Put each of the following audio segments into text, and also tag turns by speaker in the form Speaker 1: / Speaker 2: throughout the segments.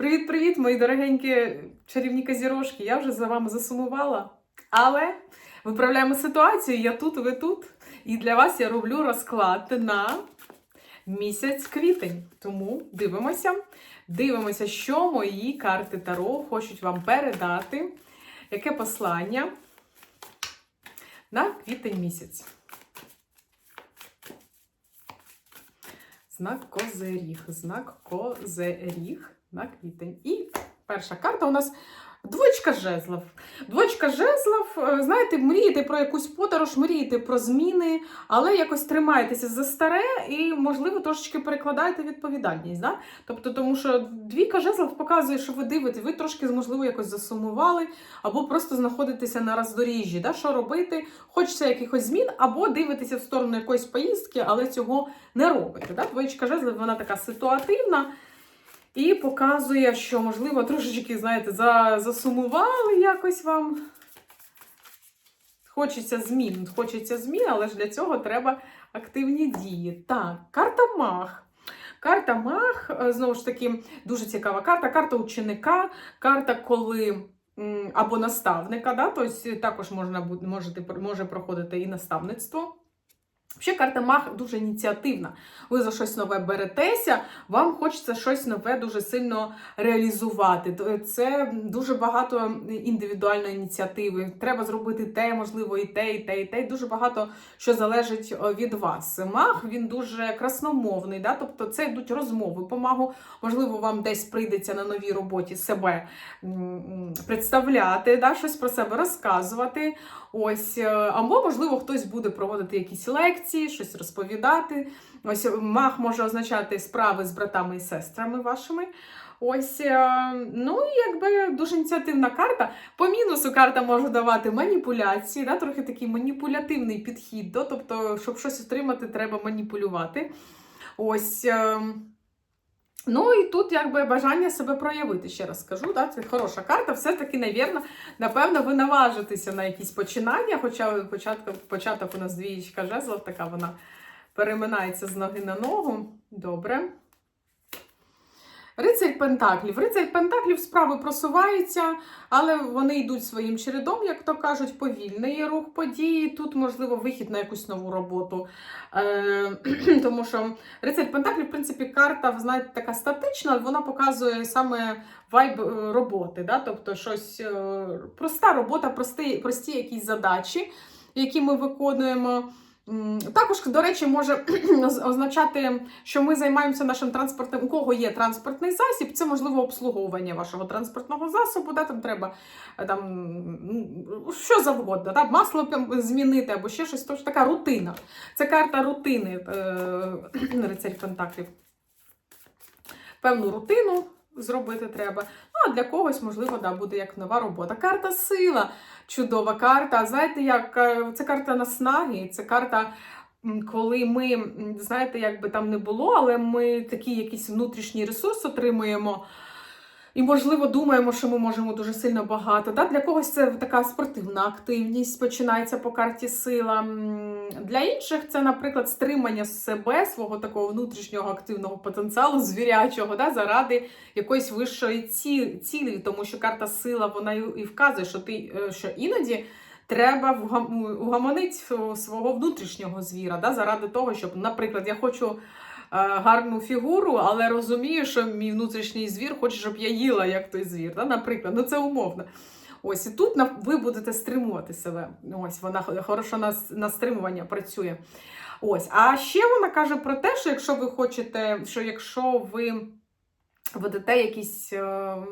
Speaker 1: Привіт-привіт, мої дорогенькі чарівні казірошки. Я вже за вами засумувала. Але виправляємо ситуацію. Я тут, ви тут. І для вас я роблю розклад на місяць квітень. Тому дивимося. Дивимося, що мої карти Таро хочуть вам передати. Яке послання на квітень місяць. Знак Козиріг. Знак Козиріг на квітень. І перша карта у нас двочка жезлов. Двочка жезлов, е, знаєте, мрієте про якусь подорож, мрієте про зміни, але якось тримаєтеся за старе і, можливо, трошечки перекладаєте відповідальність. Да? Тобто, тому що двійка жезлов показує, що ви дивитесь, ви трошки, можливо, якось засумували, або просто знаходитеся на роздоріжжі. Да? Що робити? Хочеться якихось змін, або дивитеся в сторону якоїсь поїздки, але цього не робите. Да? Двоєчка жезлів, вона така ситуативна. І показує, що, можливо, трошечки, знаєте, за, засумували якось вам. Хочеться змін, хочеться змін, але ж для цього треба активні дії. Так, карта Мах. Карта Мах, е, знову ж таки, дуже цікава карта. Карта ученика, карта, коли. Або наставника, да? тобто також можна, може проходити і наставництво. Ще карта Мах дуже ініціативна. Ви за щось нове беретеся, вам хочеться щось нове дуже сильно реалізувати. Це дуже багато індивідуальної ініціативи. Треба зробити те, можливо, і те, і те, і те. Дуже багато що залежить від вас. Мах він дуже красномовний, да? тобто це йдуть розмови по магу. Можливо, вам десь прийдеться на новій роботі себе представляти, да? щось про себе розказувати. Ось, е, або, можливо, хтось буде проводити якісь лекції, щось розповідати. Ось мах може означати справи з братами і сестрами вашими. Ось, е, ну якби дуже ініціативна карта. По мінусу карта може давати маніпуляції, да, трохи такий маніпулятивний підхід. Да, тобто, щоб щось отримати, треба маніпулювати. Ось. Ну і тут якби бажання себе проявити, ще раз скажу. Да? Це хороша карта. Все-таки, навірно, напевно, ви наважитеся на якісь починання, хоча початок, початок у нас двієчка жезлов, така вона переминається з ноги на ногу. Добре. Рицарь Пентаклів. Рицарь Пентаклів справи просуваються, але вони йдуть своїм чередом, як то кажуть, повільний рух події. Тут, можливо, вихід на якусь нову роботу. Е, тому що Рицарь Пентаклів, в принципі, карта, знаєте, така статична, вона показує саме вайб е, роботи. Да? Тобто щось е, проста робота, прості, прості якісь задачі, які ми виконуємо. Також, до речі, може означати, що ми займаємося нашим транспортним. У кого є транспортний засіб, це можливо обслуговування вашого транспортного засобу. Да? Там треба е, там, що завгодно, да? масло змінити або ще щось. Тож така рутина. Це карта рутини е, рицарь Пентаклів. Певну рутину зробити треба. Ну, а для когось, можливо, да, буде як нова робота. Карта сила. Чудова карта. Знаєте, як е, це карта наснаги, це карта. Коли ми, знаєте, як би там не було, але ми такий якийсь внутрішній ресурс отримуємо, і, можливо, думаємо, що ми можемо дуже сильно багато. Да? Для когось це така спортивна активність починається по карті сила. Для інших це, наприклад, стримання себе, свого такого внутрішнього активного потенціалу, звірячого, да? заради якоїсь вищої ці- цілі, тому що карта сила вона і вказує, що ти е, що іноді. Треба угамонити свого внутрішнього звіра, да, заради того, щоб, наприклад, я хочу е, гарну фігуру, але розумію, що мій внутрішній звір хоче, щоб я їла, як той звір. Да? Наприклад, ну це умовно. Ось і тут ви будете стримувати себе. Ось вона хороша на, на стримування працює. Ось, а ще вона каже про те, що якщо ви хочете, що якщо ви ведете якісь е,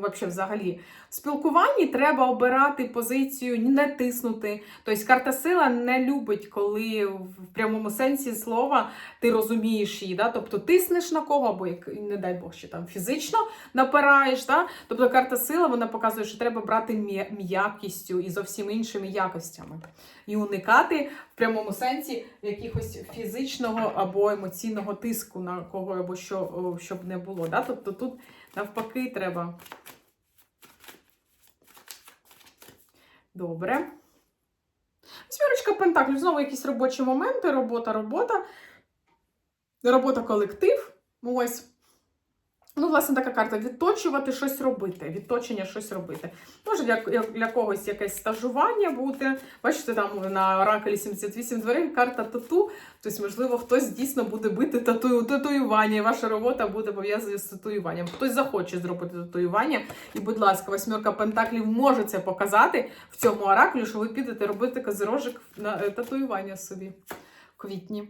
Speaker 1: вообще взагалі в спілкуванні, треба обирати позицію, не тиснути. Тобто карта сила не любить, коли в прямому сенсі слова ти розумієш її. Да? Тобто тиснеш на кого, або як не дай Бог, ще там фізично напираєш. Да? Тобто карта сила вона показує, що треба брати м'я- м'якістю і зовсім іншими якостями. І уникати в прямому сенсі якихось фізичного або емоційного тиску на кого або що, щоб не було. Да? Тобто тут навпаки треба. Добре. Свірочка Пентаклів, знову якісь робочі моменти, робота, робота, робота колектив. Ось. Ну, власне, така карта відточувати щось робити, відточення щось робити. Може для, для когось якесь стажування бути. Бачите, там на оракулі 78 дверей карта тату. Тобто, можливо, хтось дійсно буде бити тату, татуювання, і ваша робота буде пов'язана з татуюванням. Хтось захоче зробити татуювання. І, будь ласка, восьмерка пентаклів може це показати в цьому оракулі, що ви підете робити козирожик на е, татуювання собі в квітні.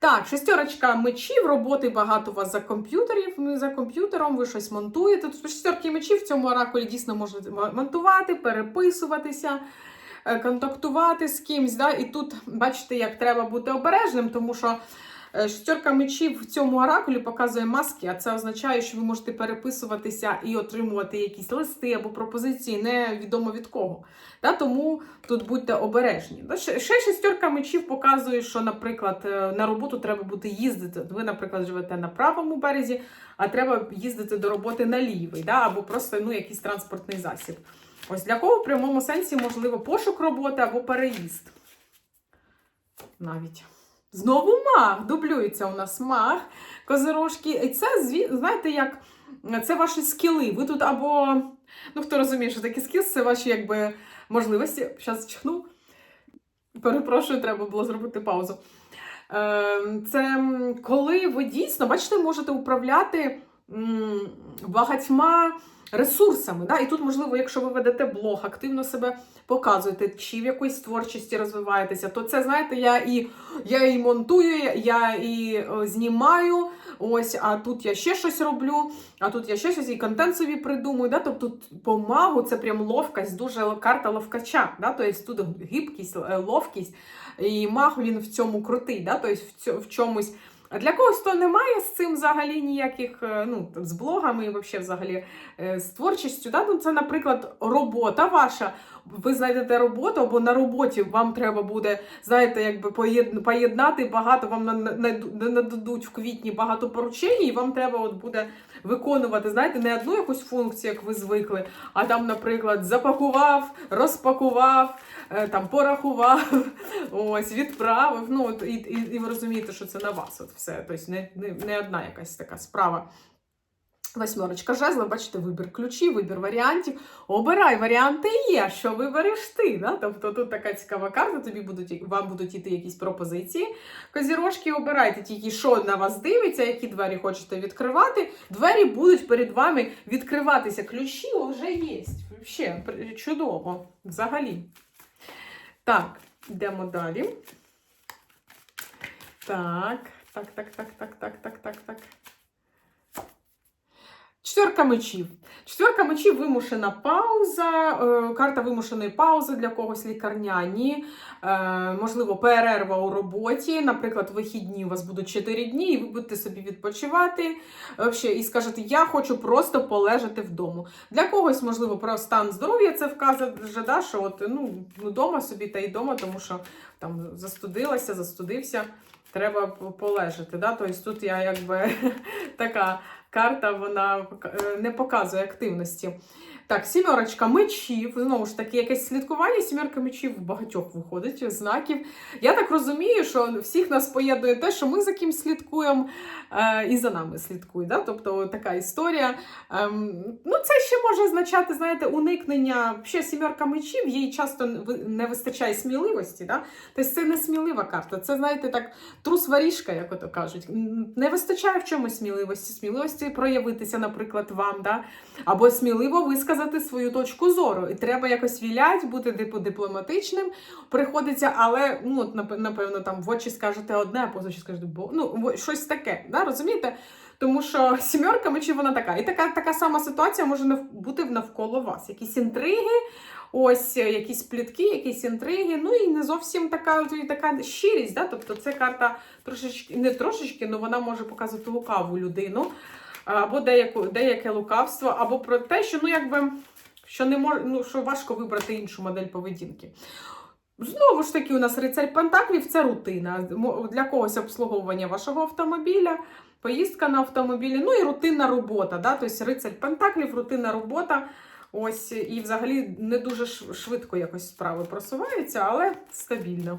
Speaker 1: Так, шестерочка мечів, роботи багато у вас за комп'ютерів. ну, За комп'ютером ви щось монтуєте. Тут шестерки мечів в цьому оракулі дійсно можете монтувати, переписуватися, е, контактувати з кимсь. Да? І тут бачите, як треба бути обережним, тому що е, шестерка мечів в цьому оракулі показує маски, а це означає, що ви можете переписуватися і отримувати якісь листи або пропозиції невідомо від кого. Да? Тому тут будьте обережні. Ще шестерка мечів показує, що, наприклад, е, на роботу треба буде їздити. Ви, наприклад, живете на правому березі, а треба їздити до роботи на лівий, да? або просто ну, якийсь транспортний засіб. Ось для кого в прямому сенсі можливо пошук роботи або переїзд. Навіть. Знову маг. Дублюється у нас маг, козирожки. І це, знаєте, як це ваші скіли. Ви тут або, ну хто розуміє, що такі скіл, це ваші якби можливості. Зараз чхну. Перепрошую, треба було зробити паузу. Ем, Це коли ви дійсно, бачите, можете управляти багатьма ресурсами. Да? І тут, можливо, якщо ви ведете блог, активно себе показуєте, чи в якоїсь творчості розвиваєтеся, то це, знаєте, я і, я і монтую, я і е, знімаю, ось, а тут я ще щось роблю, а тут я ще щось і контент собі придумую. Да? Тобто тут по магу це прям ловкость, дуже карта ловкача. Да? Тобто тут гибкість, е, ловкість. І маг він в цьому крутий, да? тобто в, цьо- в чомусь. А для когось, то немає з цим взагалі ніяких, е, ну, з блогами і взагалі е, з творчістю, да? ну, це, наприклад, робота ваша. Ви знайдете роботу, або на роботі вам треба буде, знаєте, якби поєднати багато, вам на- на- на- нададуть в квітні багато поручень, і вам треба от буде виконувати, знаєте, не одну якусь функцію, як ви звикли, а там, наприклад, запакував, розпакував, е, там порахував, ось, відправив. Ну, от, і, і, і ви розумієте, що це на вас от все. Тобто не, не, не одна якась така справа. Восьмерочка жезла, бачите, вибір ключів, вибір варіантів. Обирай варіанти є, що вибереш ти. Да? Тобто тут така цікава карта, тобі будуть, вам будуть іти якісь пропозиції. Козірожки, обирайте тільки, що на вас дивиться, які двері хочете відкривати. Двері будуть перед вами відкриватися. Ключі вже є. Ще чудово. Взагалі. Так, йдемо далі. Так, так, так, так, так, так, так, так, так. Четверка мечів. Четверка мечів вимушена пауза, е, карта вимушеної паузи для когось лікарняні, е, можливо, перерва у роботі. Наприклад, вихідні у вас будуть 4 дні, і ви будете собі відпочивати і скажете, я хочу просто полежати вдома. Для когось, можливо, про стан здоров'я це вказує, да, що от, ну, ну, дома собі та й дома, тому що там застудилася, застудився. Треба полежати. Да? Тобто тут я якби така карта, вона е, не показує активності. Так, сімерочка мечів. Знову ж таки, якесь слідкування. Сімерка мечів в багатьох виходить знаків. Я так розумію, що всіх нас поєднує те, що ми за ким слідкуємо е, і за нами слідкують. Да? Тобто така історія. Ем, ну, це ще може означати, знаєте, уникнення. Ще сімерка мечів, їй часто не вистачає сміливості. Да? Тобто це не смілива карта. Це, знаєте, так, трус варіжка, як ото кажуть. Не вистачає в чомусь сміливості. Сміливості проявитися, наприклад, вам, да? або сміливо висказати свою точку зору. І треба якось вілять, бути типу дипломатичним. Приходиться, але ну, от, напевно, там в очі скажете одне, а поза очі скажете, бо ну, щось таке. Да? Розумієте? Тому що сімерка мечів вона така. І така, така сама ситуація може бути навколо вас. Якісь інтриги, ось е, якісь плітки, якісь інтриги. Ну і не зовсім така, така щирість. Да? Тобто це карта трошечки, не трошечки, але вона може показувати лукаву людину, або деяку, деяке лукавство, або про те, що ну якби. Що не мож, ну, що важко вибрати іншу модель поведінки. Знову ж таки, у нас рицарь Пентаклів це рутина. Для когось обслуговування вашого автомобіля, поїздка на автомобілі, ну і рутинна робота. Да? Тобто рицарь Пентаклів, рутинна робота. Ось, і взагалі не дуже швидко якось справи просуваються, але стабільно.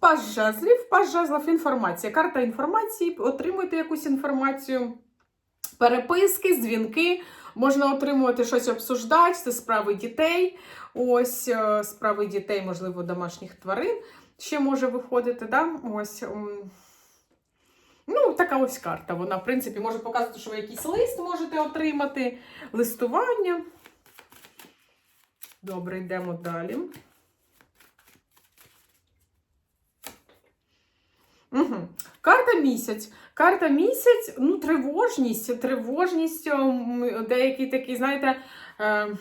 Speaker 1: Паж жезлів, паж жезлів інформація. Карта інформації, отримуєте якусь інформацію, переписки, дзвінки. Можна отримувати щось обсуждати, це справи дітей. Ось е, справи дітей, можливо, домашніх тварин ще може виходити. Да? Ось. Ну, така ось карта. Вона, в принципі, може показувати, що ви якийсь лист можете отримати, листування. Добре, йдемо далі. Угу. Карта місяць. Карта місяць, ну, тривожність, тривожність, ем, деякий такий, знаєте, е,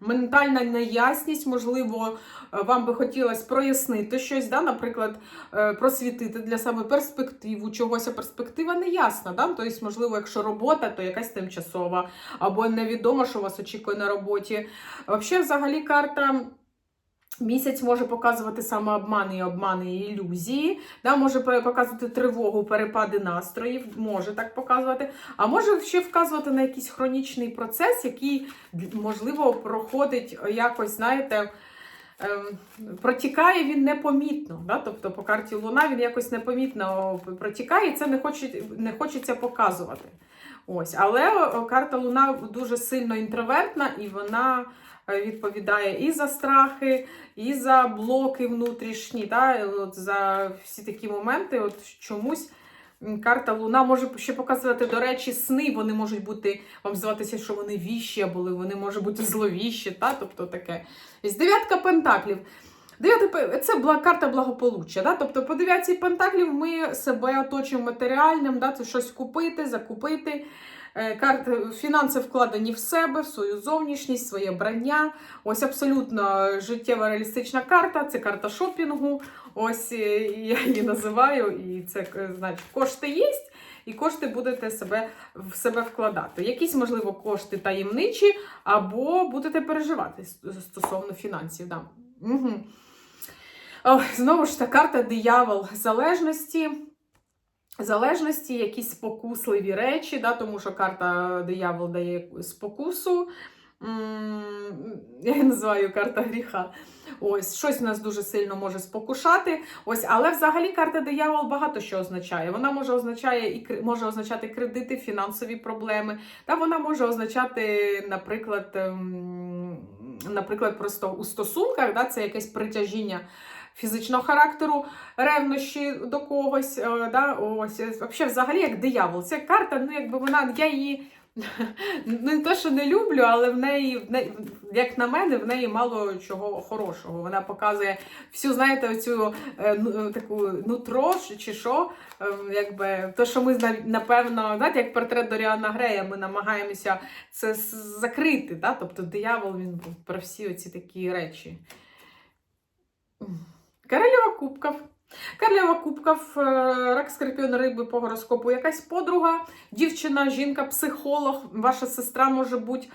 Speaker 1: ментальна неясність, можливо, е, вам би хотілося прояснити щось, да? наприклад, е, просвітити для себе перспективу чогось, а перспектива не ясна. Да? Тобто, можливо, якщо робота, то якась тимчасова, або невідомо, що вас очікує на роботі. Взагалі, взагалі, карта. Місяць може показувати самообмани і обмани і ілюзії, да, може показувати тривогу, перепади настроїв, може так показувати, а може ще вказувати на якийсь хронічний процес, який, можливо, проходить якось, знаєте, ем, протікає він непомітно. Да? Тобто по карті Луна він якось непомітно протікає, і це не, хоче, не хочеться показувати. Ось. Але карта Луна дуже сильно інтровертна, і вона е, відповідає і за страхи, і за блоки внутрішні, і от за всі такі моменти. От чомусь карта Луна може ще показувати, до речі, сни. Вони можуть бути, вам здаватися, що вони віщі, або вони можуть бути зловіщі, та? тобто таке. Ось дев'ятка пентаклів. Дев'ята це карта благополуччя. Да? Тобто по дев'ятці пентаклів ми себе оточуємо матеріальним, да? це щось купити, закупити. Е, фінанси вкладені в себе, в свою зовнішність, своє брання. Ось абсолютно життєва реалістична карта. Це карта шопінгу. Ось е, я її називаю. І це е, значить, кошти є, і кошти будете себе в себе вкладати. Якісь, можливо, кошти таємничі, або будете переживати стосовно фінансів. Да. Угу. О, знову ж та карта диявол залежності. Залежності, якісь спокусливі речі, да, тому що карта диявол дає спокусу. Я називаю карта гріха. Ось, щось нас дуже сильно може спокушати. Ось, але взагалі карта диявол багато що означає. Вона може означає і може означати кредити, фінансові проблеми. Та вона може означати, наприклад, ем, наприклад, просто у стосунках, да, це якесь притяжіння фізичного характеру, ревнощі до когось. е, Да, ось, е, вообще, взагалі, як диявол. Ця карта, ну якби вона, я її. Не те, що не люблю, але в неї, в неї, як на мене, в неї мало чого хорошого. Вона показує всю, знаєте, оцю е, ну, таку нутро чи- що, якби те, що ми напевно, знаєте, як портрет Доріана Грея, ми намагаємося це закрити. Да? Тобто диявол він про всі оці такі речі. Королева кубків. Королева кубків, е, рак скорпіон риби по гороскопу, якась подруга, дівчина, жінка, психолог, ваша сестра може бути.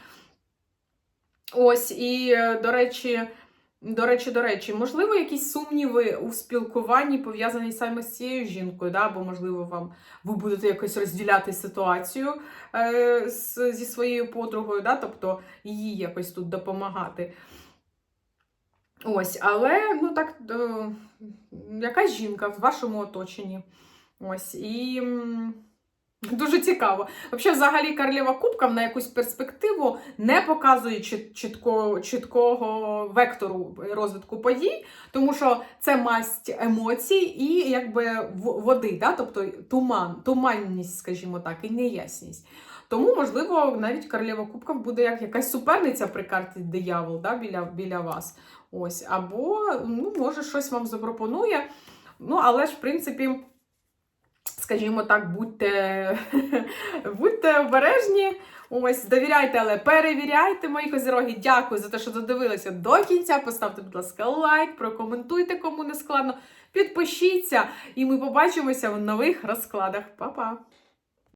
Speaker 1: Ось, і, е, до речі, до речі, до речі, можливо, якісь сумніви у спілкуванні пов'язані саме з цією жінкою, да? або, можливо, вам ви будете якось розділяти ситуацію е, з, зі своєю подругою, да? тобто їй якось тут допомагати. Ось, але ну так, е, якась жінка в вашому оточенні. Ось, і дуже цікаво. Взагалі, взагалі, королева кубків на якусь перспективу не показує чіт- чітко, чіткого вектору розвитку подій, тому що це масть емоцій і якби води, да? тобто туман, туманність, скажімо так, і неясність. Тому, можливо, навіть королева кубків буде як якась суперниця при карті диявол да, біля, біля вас. Ось, або, ну, може, щось вам запропонує. Ну, але ж, в принципі, скажімо так, будьте, будьте обережні. Ось, довіряйте, але перевіряйте, мої козіроги. Дякую за те, що додивилися до кінця. Поставте, будь ласка, лайк, прокоментуйте, кому не складно. Підпишіться, і ми побачимося в нових розкладах. Па-па!